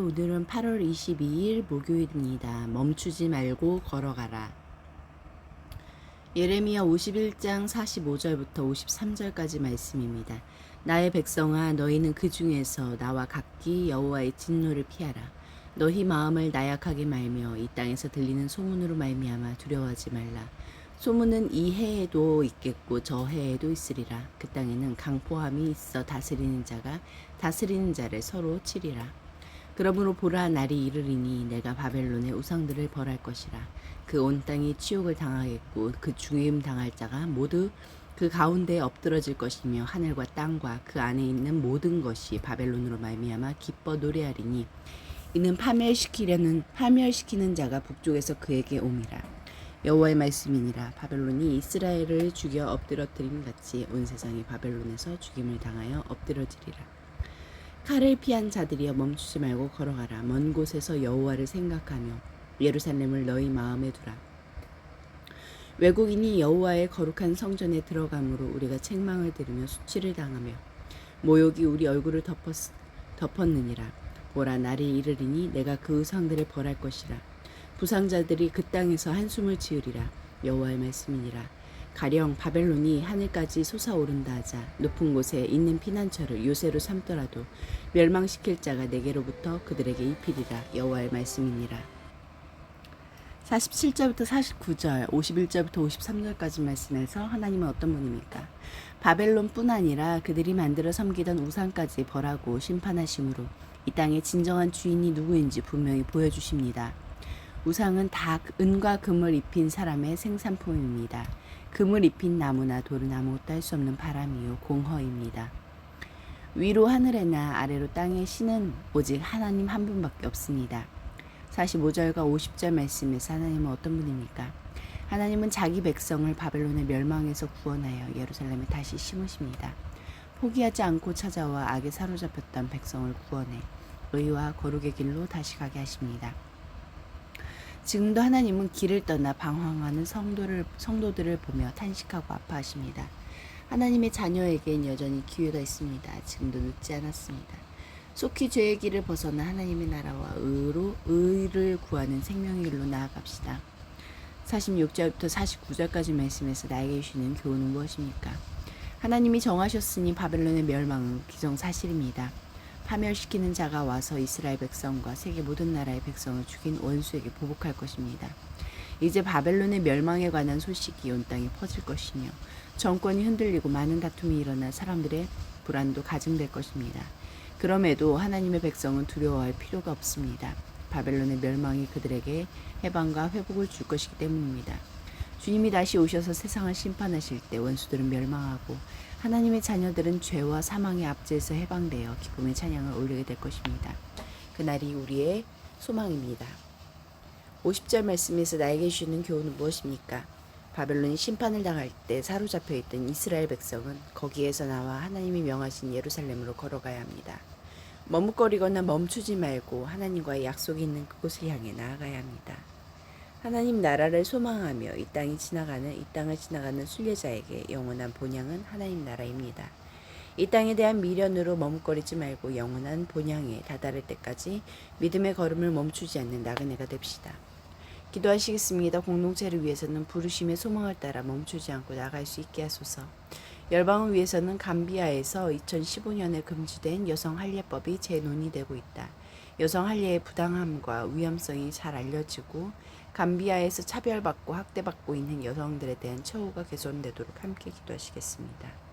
오늘은 8월 22일 목요일입니다. 멈추지 말고 걸어가라. 예레미야 51장 45절부터 53절까지 말씀입니다. 나의 백성아 너희는 그 중에서 나와 각기 여호와의 진노를 피하라. 너희 마음을 나약하게 말며 이 땅에서 들리는 소문으로 말미암아 두려워하지 말라. 소문은 이 해에도 있겠고 저 해에도 있으리라. 그 땅에는 강포함이 있어 다스리는 자가 다스리는 자를 서로 치리라. 그러므로 보라 날이 이르리니 내가 바벨론의 우상들을 벌할 것이라. 그 온 땅이 치욕을 당하겠고 그 중임 당할 자가 모두 그 가운데에 엎드러질 것이며 하늘과 땅과 그 안에 있는 모든 것이 바벨론으로 말미암아 기뻐 노래하리니 이는 파멸시키려는 파멸시키는 자가 북쪽에서 그에게 옴이라. 여호와의 말씀이니라 바벨론이 이스라엘을 죽여 엎드러뜨림 같이 온 세상이 바벨론에서 죽임을 당하여 엎드러지리라. 칼을 피한 자들이여 멈추지 말고 걸어가라. 먼 곳에서 여호와를 생각하며 예루살렘을 너희 마음에 두라. 외국인이 여호와의 거룩한 성전에 들어감으로 우리가 책망을 들으며 수치를 당하며 모욕이 우리 얼굴을 덮었, 덮었느니라. 보라 날이 이르리니 내가 그 의상들을 벌할 것이라. 부상자들이 그 땅에서 한숨을 지으리라. 여호와의 말씀이니라. 가령 바벨론이 하늘까지 솟아오른다 하자 높은 곳에 있는 피난처를 요새로 삼더라도 멸망시킬 자가 내게로부터 그들에게 입히리라 여호와의 말씀이니라 47절부터 49절, 51절부터 53절까지 말씀에서 하나님은 어떤 분입니까? 바벨론뿐 아니라 그들이 만들어 섬기던 우상까지 벌하고 심판하심으로 이 땅의 진정한 주인이 누구인지 분명히 보여주십니다. 우상은 다 은과 금을 입힌 사람의 생산품입니다. 금을 입힌 나무나 돌은 아무것도 할 수 없는 바람이요 공허입니다. 위로 하늘에나 아래로 땅에 신은 오직 하나님 한 분밖에 없습니다. 45절과 50절 말씀에서 하나님은 어떤 분입니까? 하나님은 자기 백성을 바벨론의 멸망에서 구원하여 예루살렘에 다시 심으십니다. 포기하지 않고 찾아와 악에 사로잡혔던 백성을 구원해 의와 거룩의 길로 다시 가게 하십니다. 지금도 하나님은 길을 떠나 방황하는 성도를, 성도들을 보며 탄식하고 아파하십니다. 하나님의 자녀에겐 여전히 기회가 있습니다. 지금도 늦지 않았습니다. 속히 죄의 길을 벗어나 하나님의 나라와 의로 의를 구하는 생명의 길로 나아갑시다. 46절부터 49절까지 말씀에서 나에게 주시는 교훈은 무엇입니까? 하나님이 정하셨으니 바벨론의 멸망은 기정사실입니다. 파멸시키는 자가 와서 이스라엘 백성과 세계 모든 나라의 백성을 죽인 원수에게 보복할 것입니다. 이제 바벨론의 멸망에 관한 소식이 온 땅에 퍼질 것이며 정권이 흔들리고 많은 다툼이 일어나 사람들의 불안도 가증될 것입니다. 그럼에도 하나님의 백성은 두려워할 필요가 없습니다. 바벨론의 멸망이 그들에게 해방과 회복을 줄 것이기 때문입니다. 주님이 다시 오셔서 세상을 심판하실 때 원수들은 멸망하고 하나님의 자녀들은 죄와 사망의 압제에서 해방되어 기쁨의 찬양을 올리게 될 것입니다. 그날이 우리의 소망입니다. 50절 말씀에서 나에게 주시는 교훈은 무엇입니까? 바벨론이 심판을 당할 때 사로잡혀 있던 이스라엘 백성은 거기에서 나와 하나님이 명하신 예루살렘으로 걸어가야 합니다. 머뭇거리거나 멈추지 말고 하나님과의 약속이 있는 그곳을 향해 나아가야 합니다. 하나님 나라를 소망하며 이 땅이 지나가는 이 땅을 지나가는 순례자에게 영원한 본향은 하나님 나라입니다. 이 땅에 대한 미련으로 머뭇거리지 말고 영원한 본향에 다다를 때까지 믿음의 걸음을 멈추지 않는 나그네가 됩시다. 기도하시겠습니다. 공동체를 위해서는 부르심의 소망을 따라 멈추지 않고 나갈 수 있게 하소서. 열방을 위해서는 감비아에서 2015년에 금지된 여성 할례법이 재논의되고 있다. 여성 할례의 부당함과 위험성이 잘 알려지고 감비아에서 차별받고 학대받고 있는 여성들에 대한 처우가 개선되도록 함께 기도하시겠습니다.